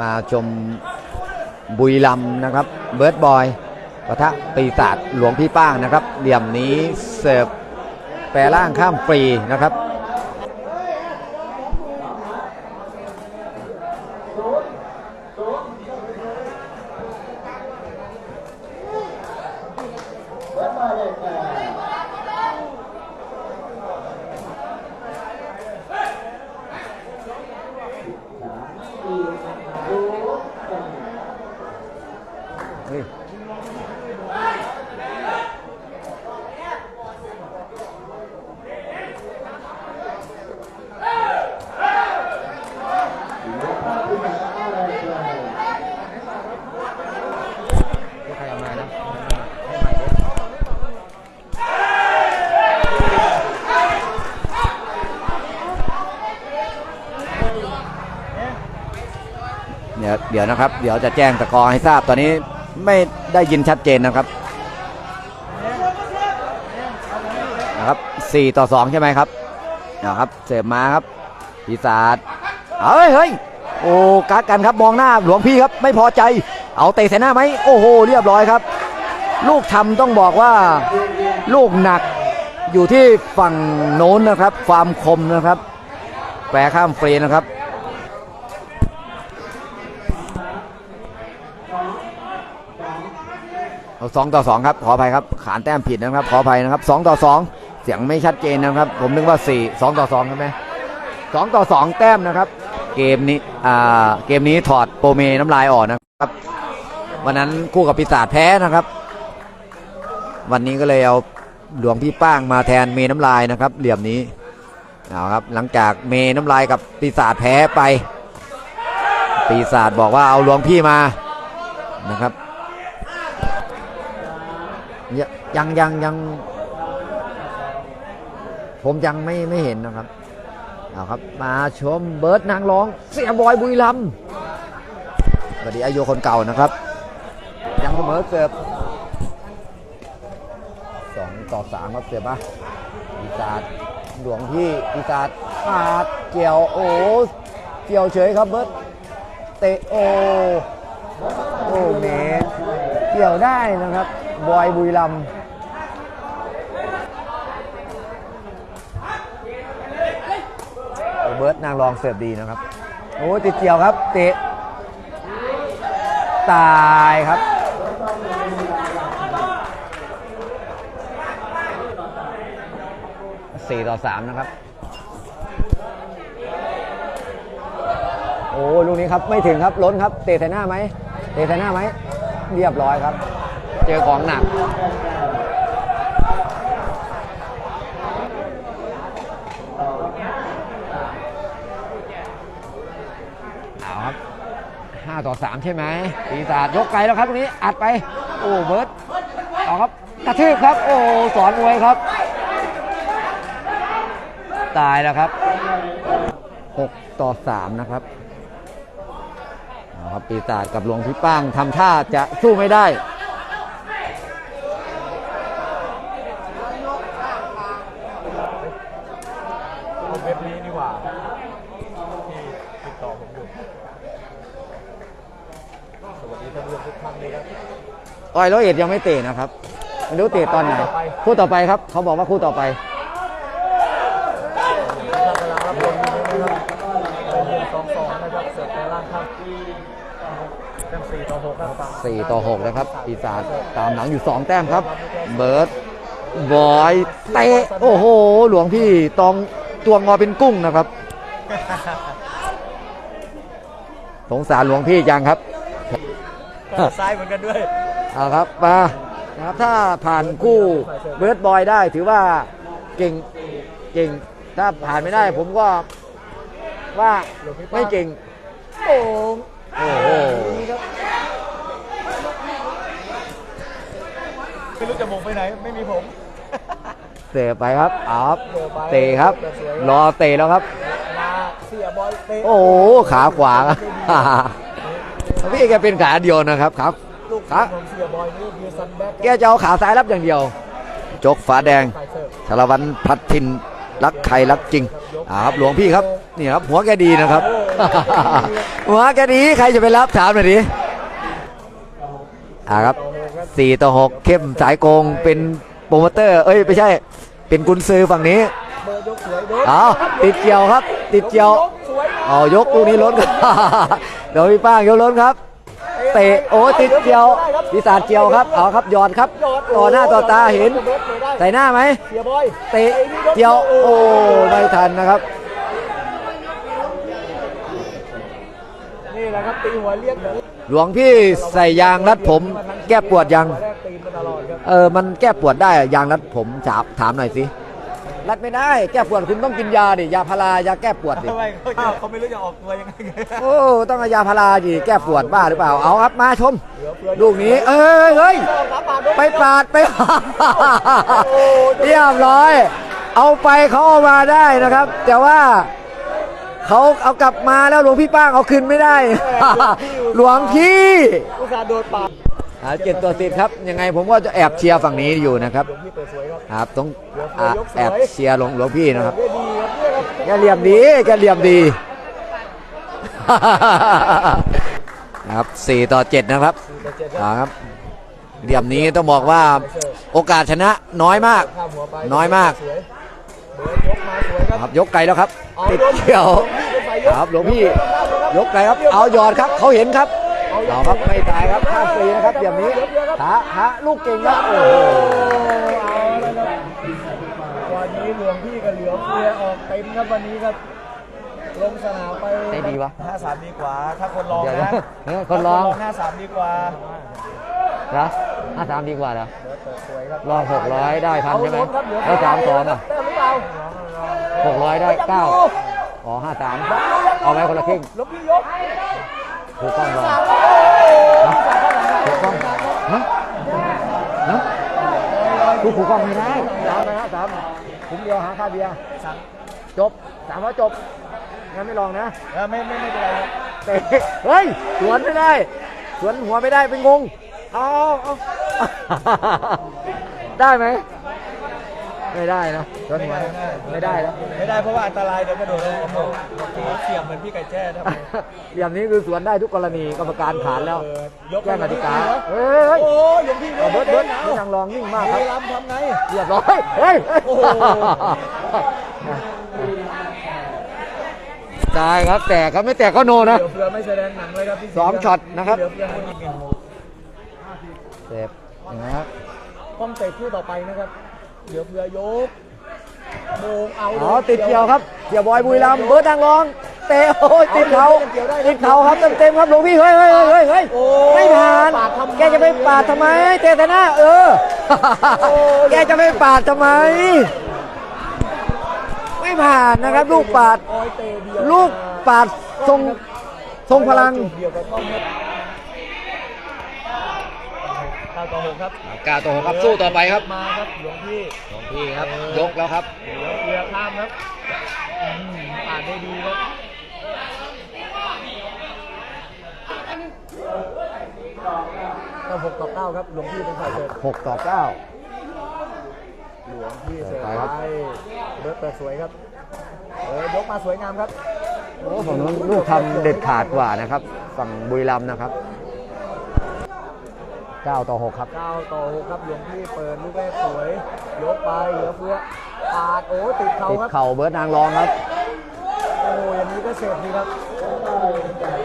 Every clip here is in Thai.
มาชมบุยลำนะครับ เบิร์ดบอยปะทะปีศาจหลวงพี่ป้างนะครับ เหลี่ยมนี้เสิร์ฟแปรร่างข้ามฟรีนะครับ เฮ้ยเดี๋ยวเดี๋ยวนะครับ เดี๋ยวจะแจ้งตะกอร์ให้ทราบตอนนี้ ไม่ได้ยินชัดเจนนะครับนะครับ4ต่อ2ใช่ไหมครับนะครับเสิร์ฟมาครับปีศาจเฮ้ยเฮ้ยโอ้กักกันครับมองหน้าหลวงพี่ครับไม่พอใจ เอาเตะใส่หน้าไหมโอ้โหเรียบร้อยครับ ลูกทำต้องบอกว่าลูกหนักอยู่ที่ฝั่งโน้นนะครับ ความคมนะครับแปรข้ามฟรีนะครับ เอาสองต่อสองครับขออภัยครับขานแต้มผิดนะครับขออภัยนะครับสองต่อสองเสียงไม่ชัดเจนนะครับ ผมนึกว่าสี่สองต่อสองใช่ไหมสองต่อสองแต้มนะครับ เกมนี้อ่าเกมนี้ถอดโปรเมน้ำลายออกนะครับ วันนั้นคู่กับปีศาจแพ้นะครับ วันนี้ก็เลยเอาหลวงพี่ป้างมาแทนเมน้ำลายนะครับ เหลี่ยมนี้เอาครับหลังจากเมน้ำลายกับปีศาจแพ้ไป ปีศาจบอกว่าเอาหลวงพี่มานะครับ ยังยังยังผมยังไม่ไม่เห็นนะครับเอาครับ มาชมเบิร์ดนางร้อง เสียบอยบุรีรัมย์สวัสดีอายุคนเก่านะครับ ยังเสมอเสิร์ฟสองต่อสามครับเสิร์ฟมาปีศาจหลวงพี่ปีศาจอาดเกี่ยวโอ้เกี่ยวเฉยครับเบิร์ดเตะโอโอ้เมเกี่ยวได้นะครับ บอยบุย์โอ้เบิร์ดนางรองเสิร์ฟดีนะครับ โอ้ติดเกี่ยวครับ เตะ ตายครับสี่ต่อสามนะครับ โอ้ลูกนี้ครับ ไม่ถึงครับ ล้นครับ เตะใส่หน้าไหม เตะใส่หน้าไหม เรียบร้อยครับ เจอของหนักเอาครับ5ต่อ3ใช่ไหมปีศาจยกไกลแล้วครับตรงนี้อัดไป โอ้เบิร์ดเอาครับกระทืบครับ โอ้สอนมวยครับ ตายแล้วครับ6ต่อ3นะครับเอาครับปีศาจกับหลวงพี่ป้างทำท่าจะสู้ไม่ได้ เว็บนี้นี่หว่าที่ติดต่อผมอยู่ สวัสดีท่านผู้ชมทุกท่านเลยครับ อ้อยร้อยเอ็ดยังไม่เตะนะครับไม่รู้เตะตอนไหน คู่ต่อไปครับ เขาบอกว่าคู่ต่อไปท่านกำลังรับชมอยู่นะครับไปเยือนสองสองนะครับเสร็จในล่างข้างแต้มสี่ต่อหกครับ4ต่อ6นะครับปีศาจตามหลังอยู่2แต้มครับ เบิร์ดบอยเตะโอ้โห หลวงพี่ตองตัวงอเป็นกุ้งนะครับ สงสารหลวงพี่จังครับซ้ายเหมือนกันด้วย เอาครับมานะครับถ้าผ่านคู่เบิร์ดบอยได้ถือว่าเก่งเก่งถ้าผ่านไม่ได้ผมก็ว่าไม่เก่งโอ้โหโอ้โหไม่รู้จะมงไปไหน ไม่มีผมเตะไปครับเอาครับเตะครับ รอเตะแล้วครับมาเสียบอลเตะโอ้โหขาขวาพี่แกเป็นขาเดียวนะครับขา ลูกขาของเสียบอยนี่คือซันแบ็กแกจะเอาขาซ้ายรับอย่างเดียวจกฟ้าแดงฝ่ายเสิร์ฟชาละวันพัดทินรักใครรักจริงยกอ่าครับหลวงพี่ครับนี่ครับ หัวแกดีนะครับ หัวแกดีใครจะไปรับถามหน่อยดิอ่าครับสี่ต่อหกเข้มสายโกงเป็นโปรโมเตอร์ เอ้ยไม่ใช่ เป็นกุนซือฝั่งนี้เบอร์ยกสวยโดนเอาติดเกี่ยวครับ ติดเกี่ยวสวยเอายกลูกนี้ล้นเดี๋ยวพี่ป้างยกล้นครับ เตะโอ้ติดเกี่ยวปีศาจเกี่ยวครับเอาครับหยอดครับต่อหน้าต่อตาเห็นใส่หน้าไหมเสียบอยเตะเกี่ยวโอ้ไม่ทันนะครับนี่แหละครับตีหัวเรียกเดี๋ยวหลวงพี่ใส่ยางรัดผม แก้ปวดยังแรกตีนมาตลอดครับเออมันแก้ปวดได้อะยางรัดผมถามถามหน่อยสิ รัดไม่ได้ แก้ปวดคุณต้องกินยาดิยาพารายาแก้ปวดดิทำไมเขาเขาไม่รู้จะออกตัวยังไงโอ้ต้องเอายาพาราดิแก้ปวดบ้าหรือเปล่าเอาครับมาชมเหลือเฟือลูกนี้เอ้ยเฮ้ยสามบาทโดนไปปาดไปเรียบร้อย เอาไปเขาเอามาได้นะครับ แต่ว่าเขาเอากลับมาแล้วหลวงพี่ป้างเอาคืนไม่ได้ หลวงพี่อุตส่าห์โดนปาด อ่าเจ็ดตัวติดครับยังไงผมก็จะแอบเชียร์ฝั่งนี้อยู่นะครับพี่เปิดสวยครับครับต้องอ่าแอบเชียร์หลวงหลวงพี่นะครับได้ดีครับเนี่ยครับแกเหลี่ยมดีแกเหลี่ยมดี นะครับสี่ต่อเจ็ดนะครับสี่ต่อเจ็ดครับอ่าครับเหลี่ยมนี้ต้องบอกว่าโอกาสชนะน้อยมาก ข้ามหัวไปน้อยมาก สวยเบิร์ดยกมาสวยครับรับยกไกลแล้วครับติดเกี่ยว ครับหลวงพี่ ยกไกลครับ เอาหยอดครับ เขาเห็นครับ เอาครับไม่ตายครับข้ามฟรีนะครับอย่างนี้หาหาลูกเก่งครับโอ้โหเอาแล้วครับวันนี้หลวงพี่กับเหลือเฟือออกเต็มครับวันนี้ครับลงสนามไปได้ดีวะห้าสามดีกว่า ถ้าคนรองเดี๋ยวนะนะเออคนร้องห้าสามดีกว่านะห้าสามดีกว่าเหรอเดี๋ยวเปิดสวยครับรองหกร้อยได้พันเอาใช่ไหมลงครับเหลือแล้วสามสองอะแต้มหรือเปล่าหกร้อยได้เก้าอ๋อห้าสามเอาไหมคนละครึ่งหลวงพี่ยก ถูกต้องรองถูกต้องฮะฮะถูกถูกต้องไม่ได้สามไปฮะสามผมเดียวหาค่าเบียร์สั่งจบสามร้อยจบงั้นไม่ลองนะเออไม่ไม่ไม่เป็นไรครับเตะเฮ้ยสวนไม่ได้ สวนหัวไม่ได้เป็นงง เอาเอาได้ไหม ไม่ได้นะสวนหัวไม่ได้แล้วไม่ได้เพราะว่าอันตรายเดี๋ยวกระโดดลงโอ้โหเสียบเหมือนพี่ไก่แจ้ทำไมอย่างนี้คือสวนได้ทุกกรณีกรรมการขานแล้วเออยกแจ้งกติกาเอเฮ้ยโอ้ยหลวงพี่เอาเบิร์ดเบิร์ดอานี่นางรองนิ่งมากครับบุรีรัมย์ทำไงเรียบร้อยเฮ้ยโอ้โหตายครับแตกครับไม่แตกก็โนนะเหลือเฟือไม่แสดงหนังเลยครับพี่สองช็อตนะครับเหลือเฟือคนอีกหนึ่งเจ็บอย่างนี้ครับป้องเตะคู่ต่อไปนะครับ เหลือเฟือยกโมงเอาอ๋อติดเกี่ยวครับเกี่ยวบอยบุรีรัมย์เบิร์ดนางรองเตะโอ้ยติดเขาติดเขาครับเต็มๆครับหลวงพี่เฮ้ยเฮ้ยเฮ้ยเฮ้ยโอ้ไม่ผ่านปาดทำไมแกจะไปปาดทำไม เตะแต่หน้าเออ แกจะไปปาดทำไม ไม่ผ่านนะครับ ลูกปาดโอ้ยเตะเดียวลูกปาดทรงทรงพลัง จุดเดียวกับต้องครับเก้าต่อหกครับกาโตครับสู้ต่อไปครับมาครับหลวงพี่หลวงพี่ครับยกแล้วครับเหลือเฟือข้ามครับอืมอ่านได้ดีครับเก้าหกต่อเก้าครับหลวงพี่เป็นฝ่ายเปิด6ต่อ9หลวงพี่เสิร์ฟไปครับไปเบิร์ดเปิดสวยครับเออยกมาสวยงามครับโอ้ฝั่งนู้นลูกทำเด็ดขาดกว่านะครับ ฝั่งบุรีรัมย์นะครับ 9 ต่อ 6 ครับเก้าต่อหกครับหลวงพี่เปิดลูกแรกสวย ยกไปเหลือเฟือปาดโอ้ติดเขาติดครับ เข่าเบิร์ดนางรองครับ โอ้ยอย่างนี้ก็เสร็จดีครับ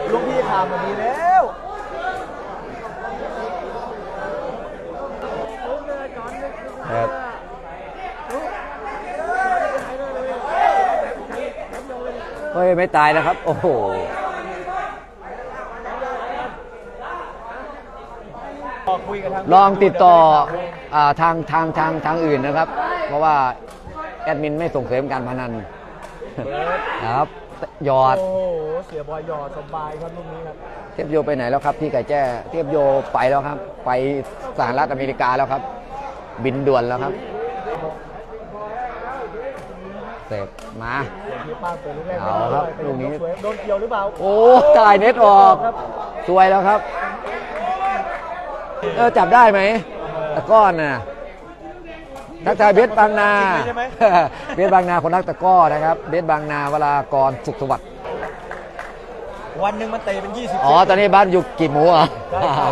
หลวงพี่ถามมาดีแล้วครับเฮ้ยไม่ตายนะครับ โอ้โห คุยกับทาง ลองติดต่ออาทางทางทางทางอื่นนะครับ เพราะว่าแอดมินไม่ส่งเสริมการพนันนะครับหยอดโอ้โหเสียบอยหยอดสบายครับลูกนี้ครับเทียบโยไปไหนแล้วครับพี่ไก่แจ้เทียบโยไปแล้วครับ ไปสหรัฐอเมริกาแล้วครับ บินด่วนแล้วครับเสร็จมาพี่ป้าเปิดลูกแรกเอาครับลูกนี้สวยโดนเกี่ยวหรือเปล่าโอ้จ่ายเน็ตออกสวยแล้วครับเออจับได้ไหมตะก้อนน่ะทักทายเบสบางนาจริงเลยใช่ไหมเบสบางนาคนนักตะกร้อนะครับ เบสบางนาวรากรสุขสวัสดิ์วันหนึ่งมันเตะเป็น 20 อ๋อ ตอนนี้บ้านอยู่กี่หมูอะใช่ใช่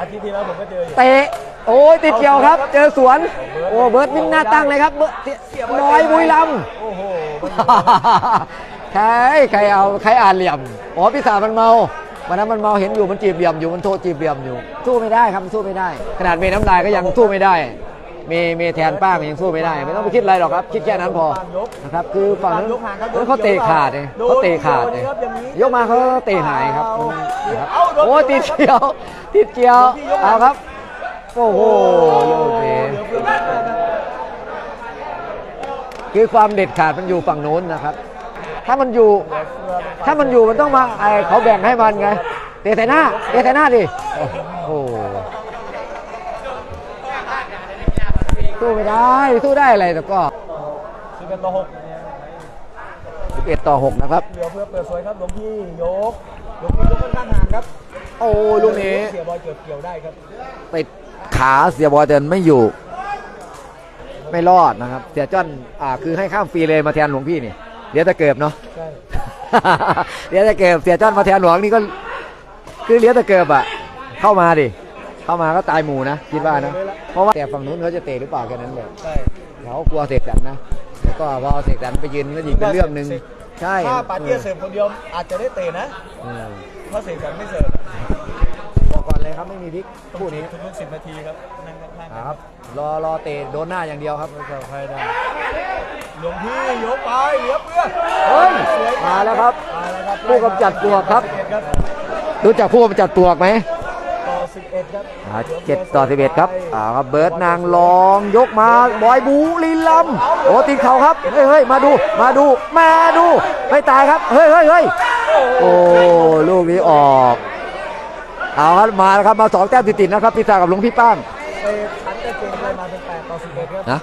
อาทิตย์ที่แล้วผมก็เจออยู่เตะ โอ้ยติดเกี่ยวครับ เจอสวน โอ้ เบิร์ดวิ่งหน้าตั้งเลยครับ เบิร์ดลอยบุรีรัมย์โอ้โหมันใครใครเอา ใครอ่านเหลี่ยม อ๋อ พี่สาวมันเมา วันนั้นมันเมาเห็นอยู่มันจีบเหลี่ยมอยู่มันโทษจีบเหลี่ยมอยู่ สู้ไม่ได้ครับมันสู้ไม่ได้ ขนาดเมน้ำลายก็ยังสู้ไม่ได้เมเมแทนป้ามันยังสู้ไม่ได้ ไม่ต้องไปคิดอะไรหรอกครับ คิดแค่นั้นพอนะครับคือฝั่งนั้นนั้นเขาเตะขาดเองเขาเตะขาดเองยกมาเขาเตะหายครับนะครับโอ้ติดเกี่ยวติดเกี่ยวเอาครับโอ้โหโอเคเหลือเพื่อนมากเลยนะคือความเด็ดขาดมันอยู่ฝั่งโน้นนะครับ ถ้ามันอยู่ ถ้ามันอยู่มันต้องมาไอเขาแบ่งให้มันไงเตะใส่หน้าเตะใส่หน้าดิโอ้โหสู้ไม่ได้สู้ได้อะไรแต่ก็สิบเอ็ดต่อหก11ต่อ6นะครับเหลือเพื่อเปิดสวยครับหลวงพี่ยกหลวงพี่ยกค่อนข้างห่างครับ โอ้ลูกนี้เสียบอลเกี่ยวเกี่ยวได้ครับติดขาเสียบอลเดินไม่อยู่ไม่รอดนะครับ เสียจ้อนอ่าคือให้ข้ามฟรีเลยมาแทนหลวงพี่นี่ เดี๋ยวจะเกิบเนาะใช่เดี๋ยวจะเกิบเสียจ้อนมาแทนหลวงนี่ก็ คือเลี้ยวจะเกิบอะ เข้ามาดิ เข้ามาก็ตายหมู่นะคิดว่านะ เพราะว่าแต่ฝั่งนู้นเขาจะเตะหรือเปล่าแค่นั้นเลยใช่เขากลัวเสกสรรนะแล้วก็พอเสกสรรไปยืนก็ยิงเป็นเรื่องหนึ่งใช่ถ้าปาเตี้ยเสิร์ฟคนเดียวอาจจะได้เตะนะเออเพราะเสกสรรไม่เสิร์ฟบอกก่อนเลยครับไม่มีพลิกคู่นี้ทุกๆสิบนาทีครับนั่งข้างๆครับ รอรอเตะโดนหน้าอย่างเดียวครับเสิร์ฟใครได้ หลวงพี่ยกไปเหลือเพื่อนเฮ้ยมาแล้วครับ มาแล้วครับผู้กำจัดปลวกครับ11ครับ รู้จักผู้กำจัดปลวกไหมต่อ11ครับอ่าเจ็ดต่อสิบเอ็ดครับอ่าครับเบิร์ดนางรองยกมาบอยบูลีลำโอ้ติดเขาครับเฮ้ยเฮ้ยมาดูมาดูมาดูไม่ตายครับเฮ้ยเฮ้ยเฮ้ยโอ้ลูกนี้ออกเอาครับมาแล้วครับมาสองแต้มติดๆนะครับพี่ตากับหลวงพี่ป้างเตะขันแต่เกมเลยมาเป็น8ต่อ11ครับนะ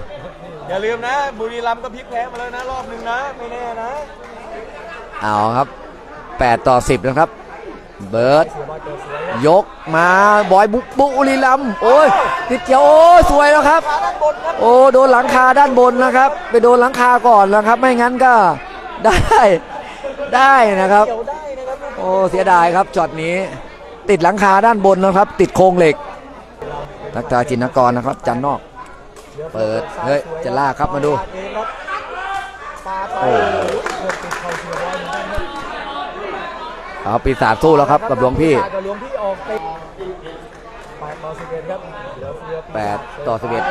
อย่าลืมนะ บุรีรัมย์ก็พลิกแพ้มาแล้วนะ รอบหนึ่งนะ ไม่แน่นะเอาครับ 8 ต่อ 10 นะครับ เบิร์ดเสียบอลเจอสวยครับยกมาบอยบุบุรีลำโอ้ยติดเกี่ยวโอ้ยสวยแล้วครับ ขาด้านบนครับโอ้โดนหลังคาด้านบนนะครับ ไปโดนหลังคาก่อนนะครับ ไม่งั้นก็ได้ได้นะครับ เกี่ยวได้นะครับลูกโอ้เสียดายครับช็อตนี้ ติดหลังคาด้านบนนะครับ ติดโครงเหล็กทักทายจินกรนะครับ จันนอก เปิดเฮ้ยจะลากครับมาดูเองครับปาไปโอ้เกือบติดเข่าเสียบอลเหมือนกันครับเอาปีศาจสู้แล้วครับกับหลวงพี่กับหลวงพี่ออกไปแปดต่อสิบเอ็ดครับเหลือเฟือแปดต่อสิบเอ็ด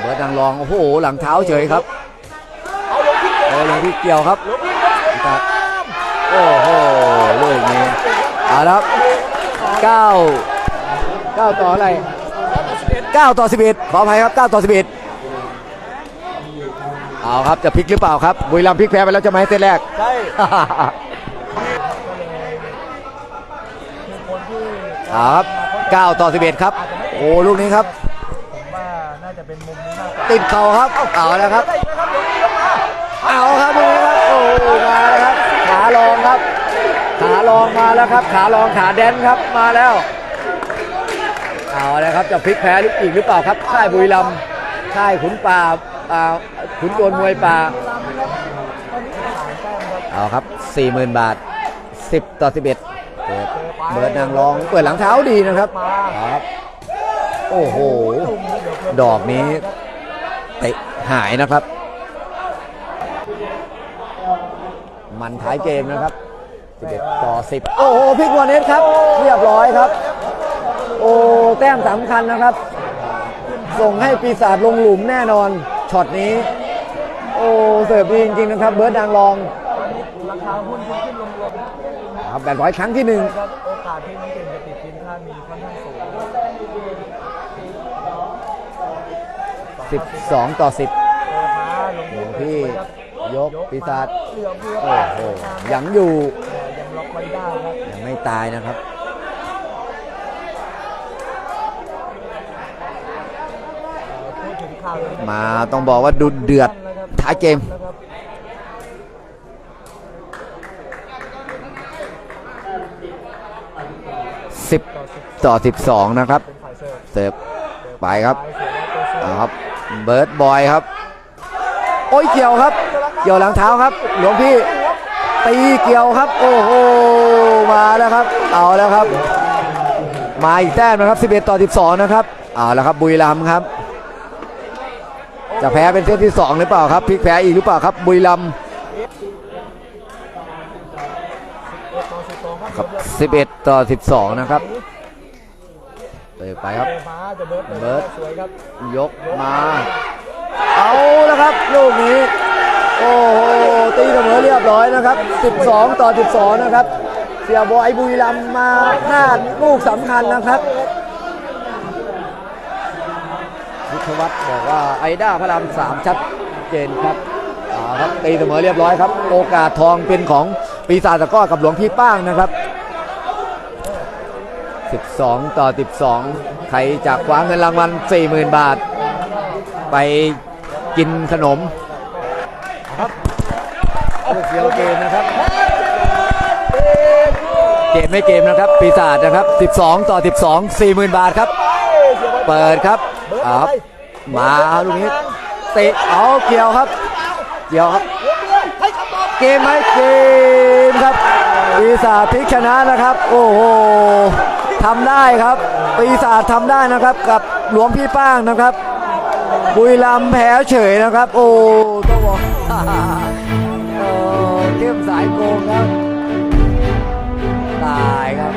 เบิร์ดนางรองโอ้โหหลังเท้าเฉยครับเอาหลวงพี่โอ้หลวงพี่เกี่ยวครับหลวงพี่ยกปีศาจโอ้โหลูกนี้เอาละครับเก้าเก้าต่ออะไร เก้าต่อสิบเอ็ดขออภัยครับเก้าต่อสิบเอ็ดเอาครับ จะพลิกหรือเปล่าครับ บุรีรัมย์พลิกแพ้ไปแล้วจะไหมเซตแรก ใช่คือคนที่เอาครับ9ต่อ 11 ครับ โอ้ ลูกนี้ครับ ผมว่าน่าจะเป็นมุมนี้มากกว่าติดเข่าครับ เอาแล้วครับได้ไหมครับหลวงพี่ยกมาเอาครับลูกนี้ครับ โอ้มาแล้วครับ ขาลองครับ ขาลองมาแล้วครับ ขาลองขาแดนครับ มาแล้ว เอาล้วครับจะพลิกแพ้หรืออีกหรือเปล่าครับค่ายบุรีรัมย์ค่ายขุนป่าอ่าขุนโจรมวยป่าเอาครับ 40,000 บาท 10 ต่อ 11เปิดเบิร์ดนางรองเปิดหลังเท้าดีนะครับครับ โอ้โห ดอกนี้เตะหายนะครับ มันท้ายเกมนะครับ 11 ต่อ 10 โอ้โหพลิกวันเน็ตครับ เรียบร้อยครับ โอ้แต้มสำคัญนะครับ ส่งให้ปีศาจลงหลุมแน่นอนช็อตนี้ โอ้เสิร์ฟดีจริงๆนะครับ เบิร์ดนางรองราคาหุ้นขึ้นขึ้นลงลงครับแบดร้อยครั้งที่หนึ่งโอกาสที่น้องเก่งจะติดทีมชาติมีค่อนข้างสูง12ต่อ10เปิดมาหลวงพี่ยกปีศาจโอ้โหยังอยู่ยังล็อกไว้ได้ครับยังไม่ตายนะครับ พูดถึงข่าวนี้ มาต้องบอกว่าดุเดือดท้ายเกมนะครับ10ต่อ12นะครับ เสิร์ฟไปครับเอาครับเบิร์ดบอยครับ โอ้ยเกี่ยวครับ เกี่ยวหลังเท้าครับ หลวงพี่ตีเกี่ยวครับ โอ้โหมาแล้วครับ เอาแล้วครับ มาอีกแต้มนะครับ 11 ต่อ 12 นะครับ เอาแล้วครับบุรีรัมครับ จะแพ้เป็นเซตที่ 2 หรือเปล่าครับพลิกแพ้อีกหรือเปล่าครับ บุรีรัมย์11ต่อ12ครับ 11 ต่อ 12 นะครับเตะไปครับเบิร์ดยครับยกมา เอาแล้วครับ ลูกนี้ โอ้โห ตีเสมอเรียบร้อยนะครับ 12 ต่อ 12 นะครับ เสียบอยบุรีรัมย์มาหน้าลูกสำคัญนะครับ วิทยวัฒน์บอกว่าไอด้าพระรามสามชัดเจนครับเอาครับตีเสมอเรียบร้อยครับ โอกาสทองเป็นของปีศาจตะกร้อกับหลวงพี่ป้างนะครับ 12 ต่อ 12 ใครจะคว้าเงินรางวัล 40,000 บาท ไปกินขนมครับลูกเดียวเกมนะครับ เกมไม่เกมนะครับ ปีศาจนะครับ 12 ต่อ 12 40,000 บาทครับ เปิดครับเอาครับ มาลูกนี้เตะเอาเกี่ยวครับ เกี่ยวครับ เกมไหมเกมครับปีศาจพลิกชนะนะครับ โอ้โหทำได้ครับ ปีศาจทำได้นะครับกับหลวงพี่ป้างนะครับ บุรีรัมย์แพ้เฉยนะครับ โอ้ต้องบอกเออเข้มสายโกงครับ ตายครับ